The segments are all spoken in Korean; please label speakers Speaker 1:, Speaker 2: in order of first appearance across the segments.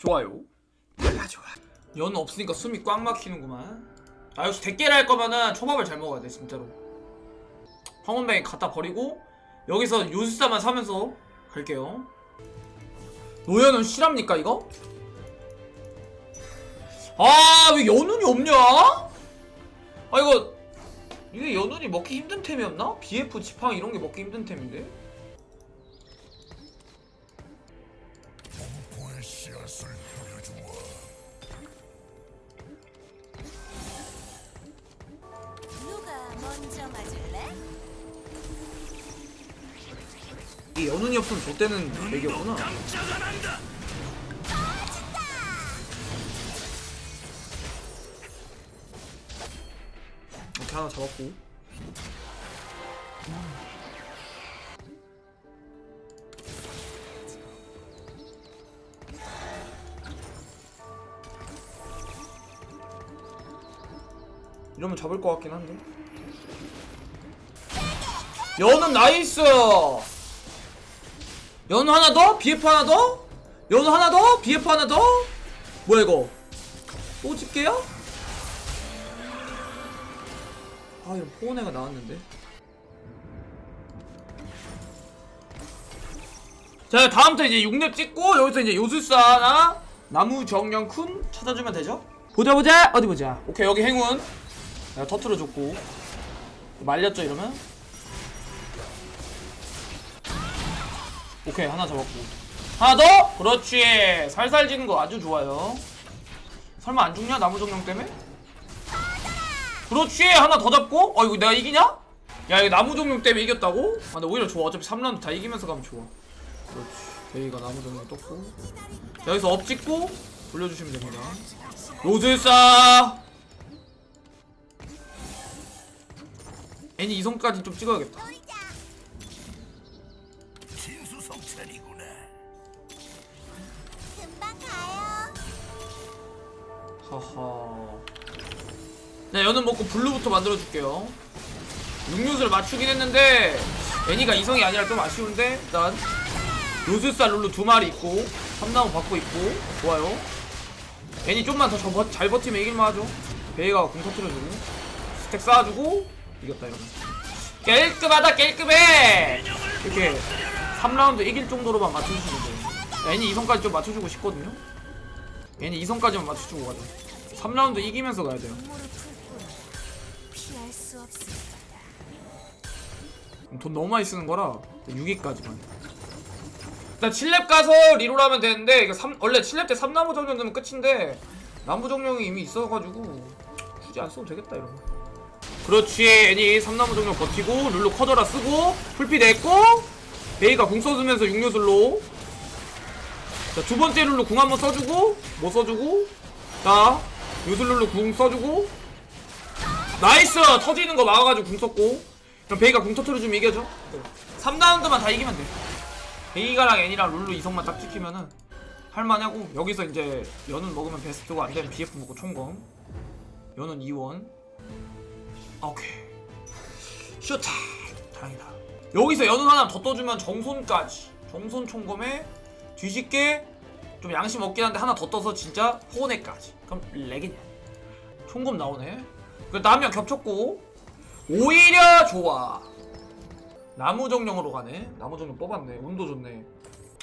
Speaker 1: 좋아요. 달라 좋아. 연 없으니까 숨이 꽉 막히는구만. 아 역시 대깨를 할 거면은 초밥을 잘 먹어야 돼 진짜로. 황혼뱅이 갖다 버리고 여기서 요술사만 사면서 갈게요. 노연은 실합니까 이거? 아 왜 연운이 없냐? 아 이거 이게 연운이 먹기 힘든 템이었나? BF 지팡 이런 게 먹기 힘든 템인데? 연운이 없으면 좆되는 얘기였구나. 이렇게 하나 잡았고. 이러면 잡을 것 같긴 한데. 연은 나이스! 연 하나 더? BF 하나 더? 연 하나 더? BF 하나 더? 뭐야 이거? 또 집게야? 아 이거 포원애가 나왔는데 자 다음부터 이제 6렙 찍고 여기서 이제 요술사 하나 나무 정령 쿤 찾아주면 되죠? 보자 보자 어디 보자 오케이 여기 행운 내가 터트려 줬고 말렸죠 이러면 오케이 하나 잡았고. 하나 더? 그렇지. 살살 지는 거 아주 좋아요. 설마 안 죽냐? 나무 정령 때문에? 그렇지. 하나 더 잡고. 어 이거 내가 이기냐? 야 이거 나무 정령 때문에 이겼다고? 아 근데 오히려 좋아. 어차피 3라운드 다 이기면서 가면 좋아. 그렇지. 데이가 나무 정령 떴고. 자, 여기서 업 찍고 돌려주시면 됩니다. 요술사! 애니 이성까지 좀 찍어야겠다 먹고 블루부터 만들어줄게요. 육류수를 맞추긴 했는데, 애니가 이성이 아니라 좀 아쉬운데, 일단, 요술사 룰루 두 마리 있고, 삼나무 받고 있고, 좋아요. 애니 좀만 더 잘 버티면 이길만 하죠. 베이가 공 터트려주고, 스택 쌓아주고, 이겼다, 이러면. 깔끔하다, 깔끔해! 이렇게, 3라운드 이길 정도로만 맞춰주시면 돼요. 애니 이성까지 좀 맞춰주고 싶거든요. 얘는 이성까지만 맞춰주고 가자 3라운드 이기면서 가야 돼요
Speaker 2: 피할 수 없을 거다.
Speaker 1: 돈 너무 많이 쓰는 거라 6위까지만. 일단 7렙 가서 리롤 하면 되는데 이거 3, 원래 7렙 때 3나무 정령 되면 끝인데 나무 정령이 이미 있어가지고 굳이 안 써도 되겠다 이러면 그렇지 애니 3나무 정령 버티고 룰루 커져라 쓰고 풀피 냈고 베이가 궁 써주면서 육류술로. 자, 두 번째 룰루 궁 한번 써주고, 못 써주고, 자, 요술 룰루 궁 써주고, 나이스! 터지는 거 막아가지고 궁 썼고, 그럼 베이가 궁 터트려주면 이겨죠? 3라운드만 다 이기면 돼. 베이가랑 애니랑 룰루 이성만 딱 지키면은, 할만하고, 여기서 이제, 연은 먹으면 베스트고, 안 되면 BF 먹고 총검. 연은 2원. 오케이. 쇼타! 다행이다. 여기서 연은 하나 더 떠주면 정손까지. 정손 총검에, 뒤집게 좀 양심 없긴 한데 하나 더 떠서 진짜 호네까지 그럼 렉이냐 총검 나오네 그 나면 겹쳤고. 오히려 좋아. 나무 정령으로 가네. 나무 정령 뽑았네. 운도 좋네.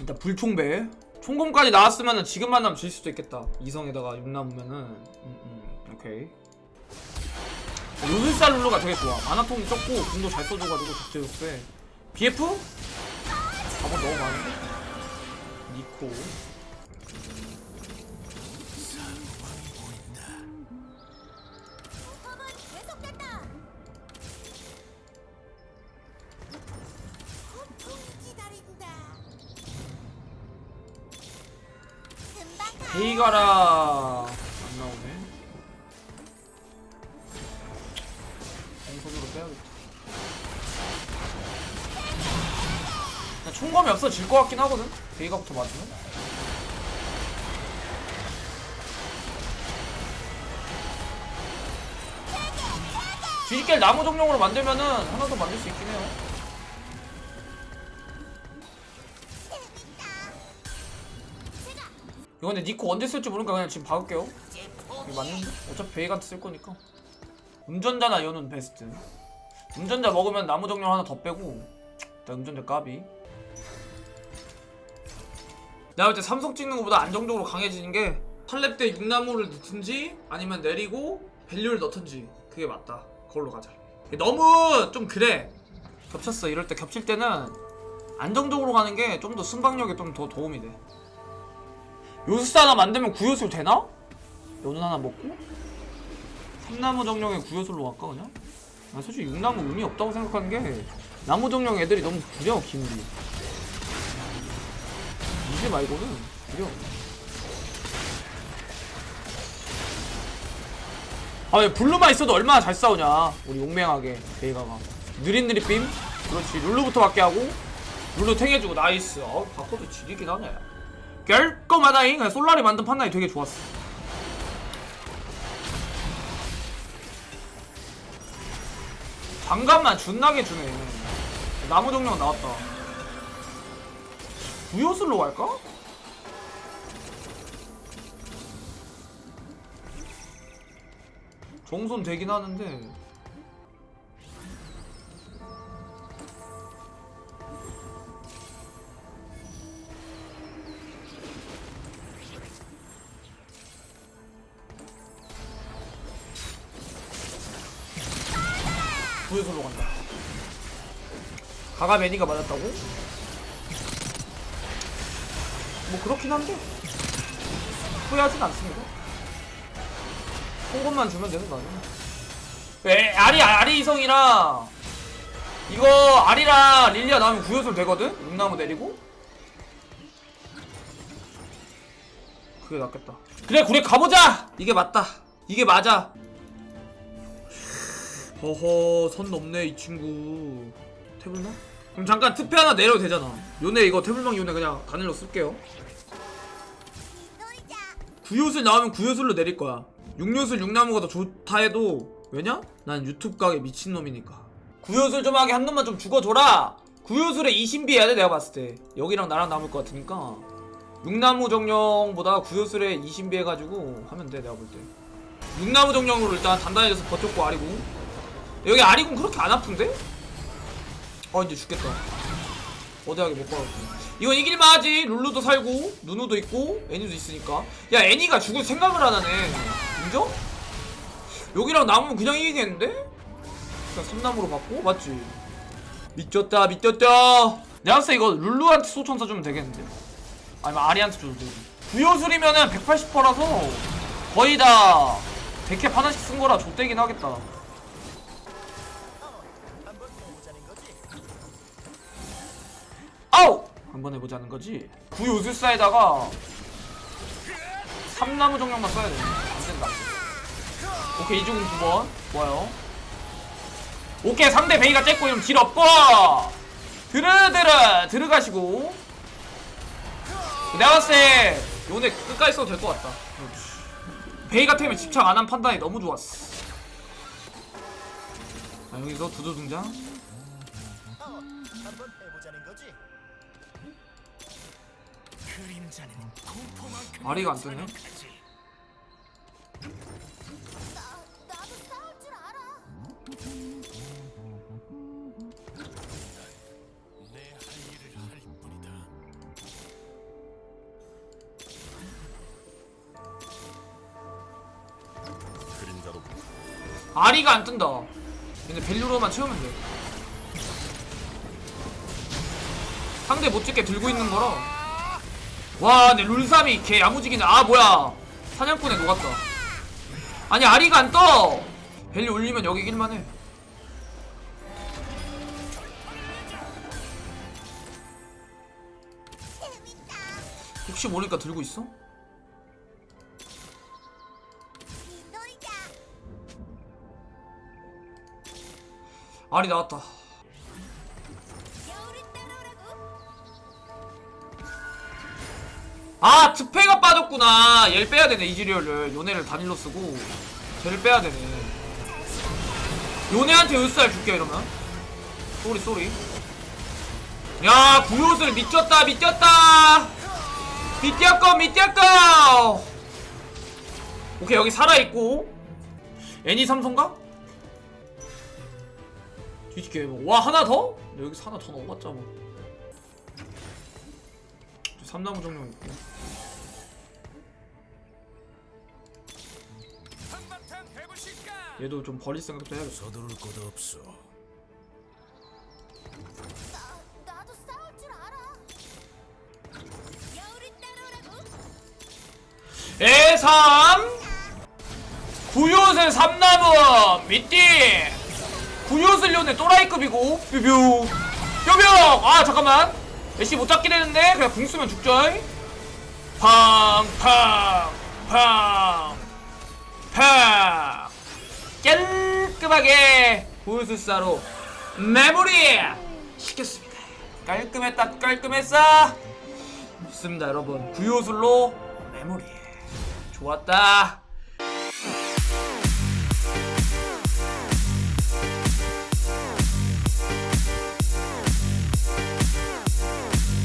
Speaker 1: 일단 불총배. 총검까지 나왔으면 지금 만나면 질 수도 있겠다. 이성에다가 육나무면은. 음, 음, 오케이. 요술사 룰루가 되게 좋아. 만화통이 적고 궁도 잘 써줘가지고 적재적소에 BF? 가본 너무 많은데? 니코 이가라 안 나오네. 공선으로 빼야겠다. 나 총검이 없어 질 것 같긴 하거든? 베이가부터 맞으면? 뒤집게 나무 정령으로 만들면은 하나 더 만들 수 있긴 해요 이거 근데 니코 언제 쓸지 모르니까 그냥 지금 박을게요. 이거 맞는데? 어차피 베이간트 쓸 거니까. 운전자나 연운 베스트. 운전자 먹으면 나무 정령 하나 더 빼고. 일단 운전자 까비. 내가 볼때 삼성 찍는 것보다 안정적으로 강해지는 게 8렙 때 육나무를 넣든지 아니면 내리고 밸류를 넣든지 그게 맞다. 그걸로 가자. 너무 좀 그래. 겹쳤어. 이럴 때 겹칠 때는 안정적으로 가는 게 좀 더 순방력에 좀 더 도움이 돼 요술사 하나 만들면 구요술 되나? 연운 하나 먹고? 삼나무 정령에 구요술로 갈까 그냥? 나 솔직히 육나무 의미 없다고 생각하는 게 나무 정령 애들이 너무 구려 기물이 이제 말고는 구려 아왜 블루만 있어도 얼마나 잘 싸우냐 우리 용맹하게 베이가가 느릿느릿 빔 그렇지 룰루부터 받게 하고 룰루 탱해주고 나이스 어 바코드 지리긴 하네 깔끔하다잉. 그냥 솔라리 만든 판단이 되게 좋았어. 장갑만 준나게 주네. 나무 정령 나왔다. 구요술로 갈까? 정손 되긴 하는데 가가 매니가 맞았다고? 뭐 그렇긴 한데. 후회하진 않습니다. 홍것만 주면 되는 거 아니야? 왜 아리 아리 이성이랑 이거 아리랑 릴리아 나오면 구요술 되거든? 육나무 내리고? 그게 낫겠다. 그래 그래 가보자! 이게 맞다. 이게 맞아. 허허 선 넘네 이 친구 태블망? 그럼 잠깐 특패 하나 내려도 되잖아. 요네 이거 태블망 요네 그냥 단일로 쓸게요. 구요술 나오면 구요술로 내릴 거야. 육요술 육나무가 더 좋다 해도 왜냐? 난 유튜브 가게 미친놈이니까. 구요술 좀 하게 한 놈만 좀 죽어줘라! 구요술에 이신비 해야 돼 내가 봤을 때. 여기랑 나랑 남을 것 같으니까. 육나무 정령보다 구요술에 이신비 해가지고 하면 돼 내가 볼때. 육나무 정령으로 일단 단단해져서 버텼고 아리궁. 여기 아리궁 그렇게 안 아픈데? 어 이제 죽겠다. 어대하게 못 박았고 이건 이길만 하지. 룰루도 살고 누누도 있고 애니도 있으니까. 야 애니가 죽을 생각을 안 하네. 인정? 여기랑 남으면 그냥 이기겠는데? 그냥 삼나무로 받고? 맞지? 미쳤다 미쳤다. 내가 봤을 때 이거 룰루한테 소천 사 주면 되겠는데? 아니면 아리한테 줘도 되고 구요술이면은 180%라서 거의 다 데캡 하나씩 쓴 거라 좆되긴 하겠다 아우! 한번 해보자는 거지? 구요술사에다가 삼나무 정령만 써야 돼. 안된다. 오케이 이주공 두번. 좋아요. 오케이 상대 베이가 쬐고 이러면 딜 없고! 드르드르! 들어가시고. 내가 봤을 때 요네 끝까지 써도 될 것 같다. 그렇지. 베이가 템에 집착 안 한 판단이 너무 좋았어. 자 여기서 두두 등장 아리가 안 뜨네. 아리가 안 뜬다. 근데 밸류로만 채우면 돼. 상대 못 찍게 들고 있는 거라 와 근데 룰삼이 개 야무지기네 아 뭐야. 사냥꾼에 녹았다. 아니 아리가 안 떠. 밸류 올리면 여기
Speaker 2: 재밌다.
Speaker 1: 혹시 모르니까 들고 있어? 아리 나왔다 아 특패가 빠졌구나. 얘를 빼야 되네 이즈리얼을. 요네를 단일로 쓰고. 쟤를 빼야 되네. 요네한테 요스알 줄게 이러면. 쏘리 쏘리. 야 구요술 미쳤다 미쳤다! 미띠아꺼 미띠아꺼 오케이 여기 살아있고. 애니 삼성가? 뒤집게 와 하나 더? 근데 여기서 하나 더뭐 삼나무 정령 있고? 얘도 좀 버릴 생각도 해야겠어
Speaker 3: 서두를 것도 없어.
Speaker 2: 나, 나도 싸울 줄 알아. 여우를 따라오라고.
Speaker 1: 에삼 구요새 삼나무 미띠 구요슬련의 또라이급이고 뾰뾰 뾰병 아 잠깐만 애쉬 못 잡긴 했는데 그냥 궁 쓰면 죽죠. 팡팡팡팡. 깔끔하게 구요술사로 메모리 시켰습니다. 깔끔했다 깔끔했어. 좋습니다 여러분. 구요술로 메모리. 좋았다